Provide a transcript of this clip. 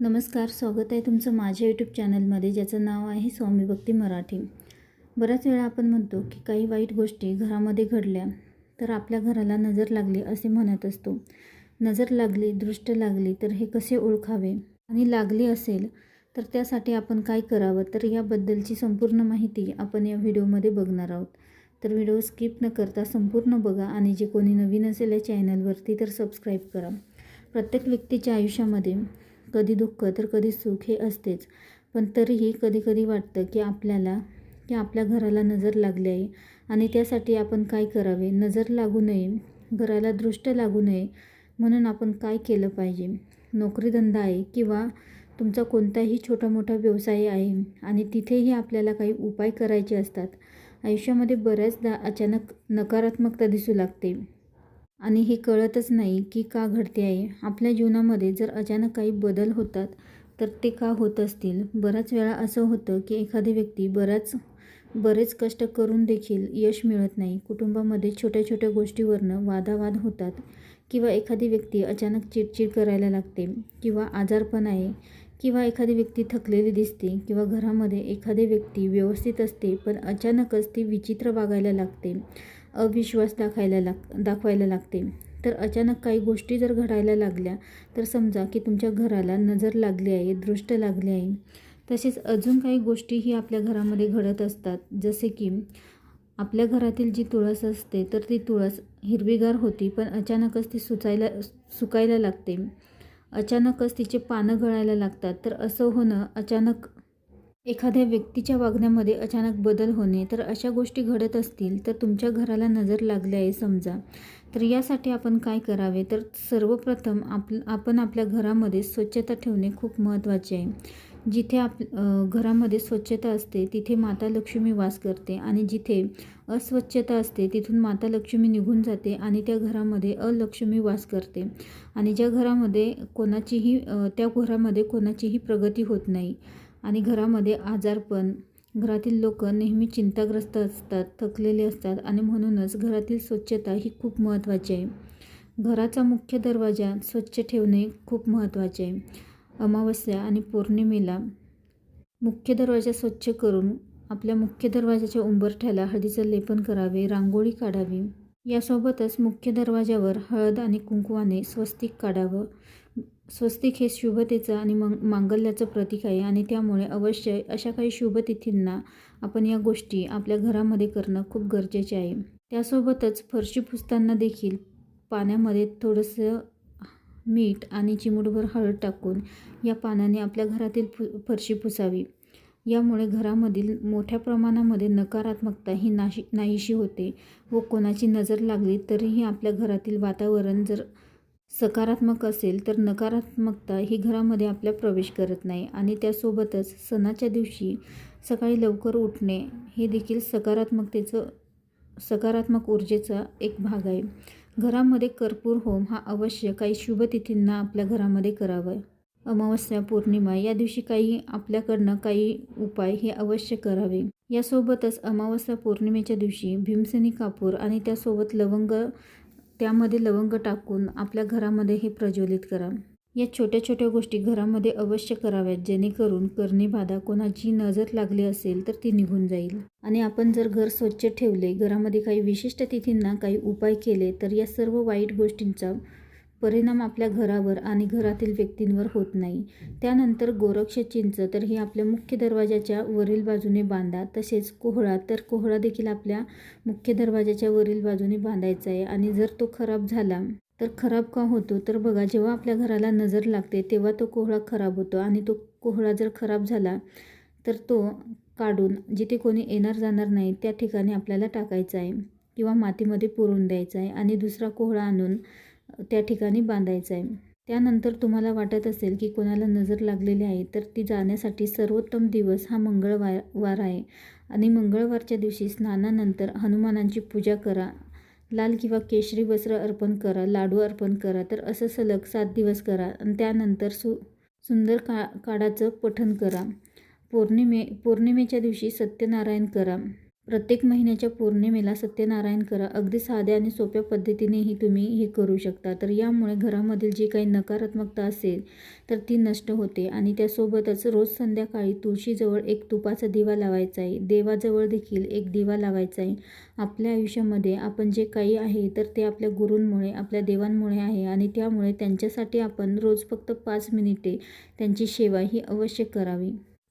नमस्कार स्वागत आहे तुमचं माझ्या यूट्यूब चॅनलमध्ये ज्याचं नाव आहे स्वामी भक्ती मराठी. बऱ्याच वेळा आपण म्हणतो की काही वाईट गोष्टी घरामध्ये घडल्या तर आपल्या घराला नजर लागली असे म्हणत असतो. नजर लागली दृष्ट लागली तर हे कसे ओळखावे? आणि लागली असेल तर त्यासाठी आपण काय करावं? तर याबद्दलची संपूर्ण माहिती आपण या व्हिडिओमध्ये बघणार आहोत. तर व्हिडिओ स्किप न करता संपूर्ण बघा आणि जे कोणी नवीन असेल या चॅनलवरती तर सबस्क्राईब करा. प्रत्येक व्यक्तीच्या आयुष्यामध्ये कधी दुःख तर कधी सुख हे असतेच. पण तरीही कधीकधी वाटतं की आपल्याला की आपल्या घराला नजर लागली आहे आणि त्यासाठी आपण काय करावे? नजर लागू नये घराला दृष्ट लागू नये म्हणून आपण काय केलं पाहिजे? नोकरीधंदा आहे किंवा तुमचा कोणताही छोटा मोठा व्यवसाय आहे आणि तिथेही आपल्याला काही उपाय करायचे असतात आयुष्यामध्ये बऱ्याचदा अचानक नकारात्मकता दिसू लागते. आणि हे कळतच नाही की का घडते आहे. आपल्या जीवनामध्ये जर अचानक काही बदल होतात तर ते का होत असतील? बऱ्याच वेळा असं होतं की एखादी व्यक्ती बऱ्याच बरेच कष्ट करून देखील यश मिळत नाही. कुटुंबामध्ये छोट्या छोट्या गोष्टीवरनं वादावाद होतात किंवा एखादी व्यक्ती अचानक चिडचिड करायला लागते किंवा आजारपण आहे किंवा एखादी व्यक्ती थकलेली दिसते किंवा घरामध्ये एखादी व्यक्ती व्यवस्थित असते पण अचानकच ती विचित्र वागायला लागते. अविश्वास दाखायला लाग दाखवायला लागते. तर अचानक काही गोष्टी जर घडायला लागल्या तर समजा की तुमच्या घराला नजर लागली आहे दृष्ट लागली आहे. तसेच अजून काही गोष्टीही आपल्या घरामध्ये घडत असतात. जसे की आपल्या घरातील जी तुळस असते तर ती तुळस हिरवीगार होती पण अचानकच ती सुचायला सुकायला लागते. अचानकच तिचे पानं गळायला लागतात. तर असं होणं अचानक एखाद्या व्यक्तीच्या वागण्यामध्ये अचानक बदल होणे तर अशा गोष्टी घडत असतील तर तुमच्या घराला नजर लागली आहे समजा. तर यासाठी आपण काय करावे? तर सर्वप्रथम आप आपण आपल्या घरामध्ये स्वच्छता ठेवणे खूप महत्त्वाचे आहे. जिथे आप घरामध्ये स्वच्छता असते तिथे माता लक्ष्मी वास करते आणि जिथे अस्वच्छता असते तिथून माता लक्ष्मी निघून जाते आणि त्या घरामध्ये अलक्ष्मी वास करते. आणि ज्या घरामध्ये कोणाचीही त्या घरामध्ये कोणाचीही प्रगती होत नाही. आणि घरामध्ये आजारपण घरातील लोक नेहमी चिंताग्रस्त असतात थकलेले असतात आणि म्हणूनच घरातील स्वच्छता ही खूप महत्त्वाची आहे. घराचा मुख्य दरवाजा स्वच्छ ठेवणे खूप महत्त्वाचे आहे. अमावस्या आणि पौर्णिमेला मुख्य दरवाजा स्वच्छ करून आपल्या मुख्य दरवाजाच्या उंबरठ्याला हळदीचं लेपन करावे रांगोळी काढावी. यासोबतच मुख्य दरवाजावर हळद आणि कुंकवाने स्वस्तिक काढावं. स्वस्तिक हे शुभतेचं आणि मंग मांगल्याचं प्रतीक आहे आणि त्यामुळे अवश्य अशा काही शुभतिथींना आपण या गोष्टी आपल्या घरामध्ये करणं खूप गरजेचे आहे. त्यासोबतच फरशी पुसताना देखील पाण्यामध्ये थोडंसं मीठ आणि चिमूटभर हळद टाकून या पाण्याने आपल्या घरातील फु फरशी पुसावी. यामुळे घरामधील मोठ्या प्रमाणामध्ये नकारात्मकता ही नाशी नाहीशी होते व कोणाची नजर लागली तरीही आपल्या घरातील वातावरण जर सकारात्मक असेल तर नकारात्मकता ही घरामध्ये आपल्या प्रवेश करत नाही. आणि त्यासोबतच सणाच्या दिवशी सकाळी लवकर उठणे हे देखील सकारात्मकतेचं सकारात्मक ऊर्जेचा एक भाग आहे. घरामध्ये कर्पूर होम हा अवश्य काही शुभतिथींना आपल्या घरामध्ये करावा. अमावस्या पौर्णिमा या दिवशी काही आपल्याकडनं काही उपाय हे अवश्य करावे. यासोबतच अमावस्या पौर्णिमेच्या दिवशी भीमसेनी कापूर आणि त्यासोबत लवंग त्यामध्ये लवंग टाकून आपल्या घरामध्ये हे प्रज्वलित करा. या छोट्या छोट्या गोष्टी घरामध्ये अवश्य कराव्यात जेणेकरून करणी बाधा कोणाची नजर लागली असेल तर ती निघून जाईल. आणि आपण जर घर स्वच्छ ठेवले घरामध्ये काही विशिष्ट तिथींना काही उपाय केले तर या सर्व वाईट गोष्टींचा परिणाम आपल्या घरावर आणि घरातील व्यक्तींवर होत नाही. त्यानंतर गोरक्ष चिंच तर हे आपल्या मुख्य दरवाजाच्या वरील बाजूने बांधा तसेच कोहळा तर कोहळा देखील आपल्या मुख्य दरवाजाच्या वरील बाजूने बांधायचा आहे. आणि जर तो खराब झाला तर खराब का होतो? तर बघा जेव्हा आपल्या घराला नजर लागते तेव्हा तो कोहळा खराब होतो. आणि तो कोहळा जर खराब झाला तर तो काढून जिथे कोणी येणार जाणार नाही त्या ठिकाणी आपल्याला टाकायचा आहे किंवा मातीमध्ये पुरून द्यायचा आहे. आणि दुसरा कोहळा आणून त्या ठिकाणी बांधायचं आहे. त्यानंतर तुम्हाला वाटत असेल की कोणाला नजर लागलेली आहे तर ती जाण्यासाठी सर्वोत्तम दिवस हा मंगळवार वार आहे. आणि मंगळवारच्या दिवशी स्नानानंतर हनुमानांची पूजा करा. लाल किंवा केशरी वस्त्र अर्पण करा लाडू अर्पण करा तर असं सलग सात दिवस करा. आणि त्यानंतर सु सुंदर का काळाचं पठण करा. पौर्णिमे पौर्णिमेच्या दिवशी सत्यनारायण करा. प्रत्येक महिन्याच्या पौर्णिमेला सत्यनारायण करा. अगदी साध्या आणि सोप्या पद्धतीनेही तुम्ही हे करू शकता. तर यामुळे घरामधील जी काही नकारात्मकता असेल तर ती नष्ट होते. आणि त्यासोबतच रोज संध्याकाळी तुळशीजवळ एक तुपाचा दिवा लावायचा आहे. देवाजवळ देखील एक दिवा लावायचा आहे. आपल्या आयुष्यामध्ये आपण जे काही आहे तर ते आपल्या गुरूंमुळे आपल्या देवांमुळे आहे. आणि त्यामुळे त्यांच्यासाठी आपण रोज फक्त पाच मिनिटे त्यांची सेवा ही अवश्य करावी.